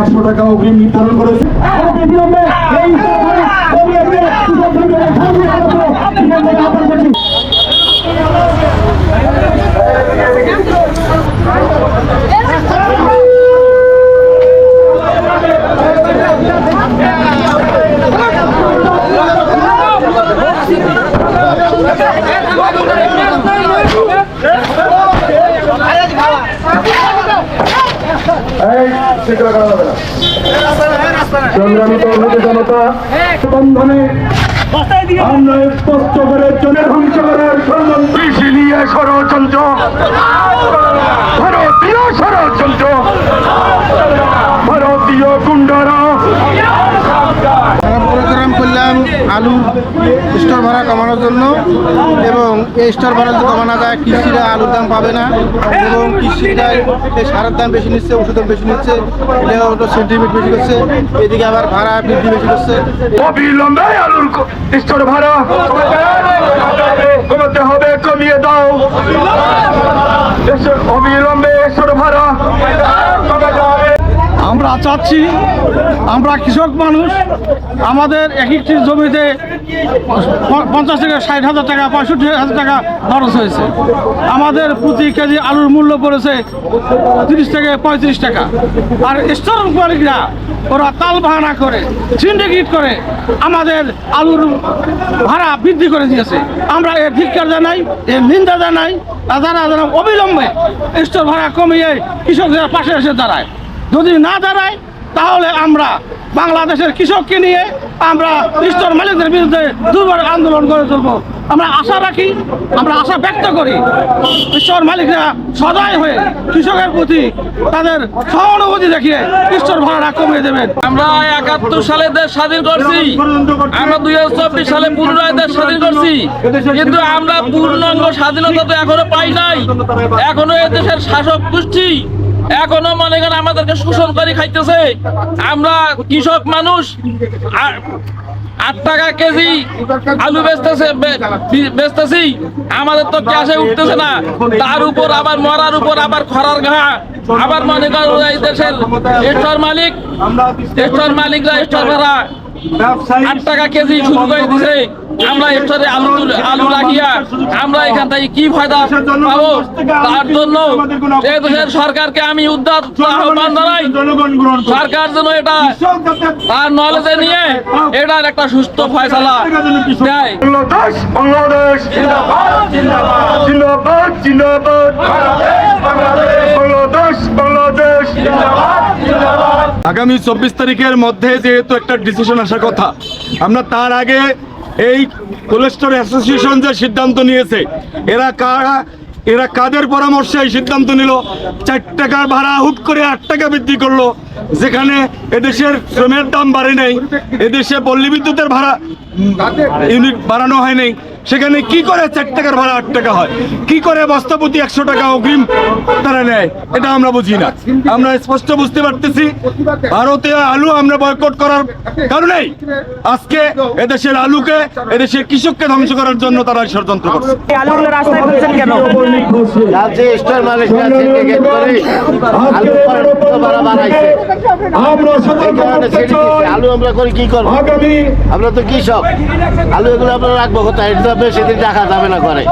একশো টাকা অগ্রিম নির্ধারণ করেছে এই সেগুলো করা যাবে না সংগ্রামী তৌহিদ জনতা বন্ধনে আমরা স্পষ্ট করে জনের ধ্বংস করার ষড়যন্ত্র নিয়ে ষড়যন্ত্র। ভারতীয় ষড়যন্ত্র আলুর স্টোর ভাড়া কমানোর জন্য এবং এই স্টোর ভাড়া যদি কমানো যায়, কৃষিরা আলুর দাম পাবে না এবং কৃষিরা সারের দাম বেশি নিচ্ছে, ওষুধের বেশি নিচ্ছে সেন্টিমেন্ট বেশি করছে, এদিকে আবার ভাড়া বৃদ্ধি বেশি করছে। আলুর কমাতে হবে, কমিয়ে দাও। অবিলম্বে ভাড়া আমরা চাচ্ছি, আমরা কৃষক মানুষ, আমাদের এক একটি জমিতে পঞ্চাশ থেকে ষাট হাজার টাকা, পঁয়ষট্টি হাজার টাকা খরচ হয়েছে। আমাদের প্রতি কেজি আলুর মূল্য পড়েছে তিরিশ থেকে পঁয়ত্রিশ টাকা। আর স্টোর মালিকরা, ওরা তাল বাহানা করে সিন্ডিকেট করে আমাদের আলুর ভাড়া বৃদ্ধি করে দিয়েছে। আমরা এর ধিক্কার জানাই, এর নিন্দা জানাই যারা যেন অবিলম্বে স্টোর ভাড়া কমিয়ে কৃষকদের পাশে এসে দাঁড়ায়। যদি না দাঁড়ায় তাহলে আমরা বাংলাদেশের কৃষককে নিয়ে আমরা স্তর মালিকদের বিরুদ্ধে দুর্বার আন্দোলন করে তুলবো। আমরা আশা রাখি, আমরা আশা ব্যক্ত করি স্তর মালিকরা সদয় হয়ে কৃষকের প্রতি তাদের সহানুভূতি দেখিয়ে স্তর ভাড়া কমিয়ে দেবেন। আমরা একাত্তর সালে দেশ স্বাধীন করছি। আমরা দুই হাজার চব্বিশ সালে পুনরায় দেশ স্বাধীন করছি। কিন্তু আমরা পূর্ণাঙ্গ স্বাধীনতা তো এখনও পাই নাই। এখনও এ দেশের শাসক গোষ্ঠী এখনও মনে করেন আমাদেরকে শোষণ করে খাইতেছে। আমরা কৃষক মানুষ আট টাকা কেজি আলু বেচতেছে বেচতেছি। আমাদের তো ক্যাশে উঠতেছে না। তার উপর আবার মরার উপর আবার খরার ঘা। আবার মনে করেন এই দেশের স্টোর মালিক, স্টোর মালিকরা স্টোর ভাড়া আট টাকা কেজি শুরু করে দিছে। আমরা স্টোরে আলু আলু লাগিয়া আমরা এখান থেকে কি ফায়দা পাবো? তার জন্য এই দেশের সরকারকে আমি উদ্ধার আহ্বান জানাই। সরকার যেন এটা তার নলেজে নিয়ে এটার একটা সুস্থ ফয়সালা দেয়। বাংলাদেশ বাংলাদেশ জিন্দাবাদ জিন্দাবাদ। বাংলাদেশ বাংলাদেশ। আগামী চব্বিশ তারিখের মধ্যে যেহেতু একটা ডিসিশন আসার কথা আমরা তার আগে এই কোলেস্টোর অ্যাসোসিয়েশন যে সিদ্ধান্ত নিয়েছে এরা কারা এরা কাদের পরামর্শে এই সিদ্ধান্ত নিল? চার টাকার ভাড়া হুট করে আট টাকা বৃদ্ধি করল যেখানে এদেশের শ্রমের দাম বাড়ে নাই এদেশে পল্লী বিদ্যুতের ভাড়া ইউনিট বাড়ানো হয় নাই। সেখানে কি করে চার টাকার ভাড়া আট টাকা হয়? কি করে বস্তাপতি একশো টাকা অগ্রিম তারা নেয়? এটা আমরা বুঝি না। আমরা স্পষ্ট বুঝতে পারতেছি ভারতীয় আলু আমরা বয়কট করার কারণেই আজকে এদেশের আলুকে এদেশের কৃষককে ধ্বংস করার জন্য তারা ষড়যন্ত্র করছে। আলুগুলো রাস্তায় ফেলছেন কেন? যে স্টোর মালিকরা সিন্ডিকেট করে আলু ভাড়া বাড়াইছে। আমরা আলু আমরা করে কি করব? আমরা তো কৃষক। আলু এগুলো আমরা রাখব কোথায়? এটা তো বেশি দিন রাখা যাবে না করে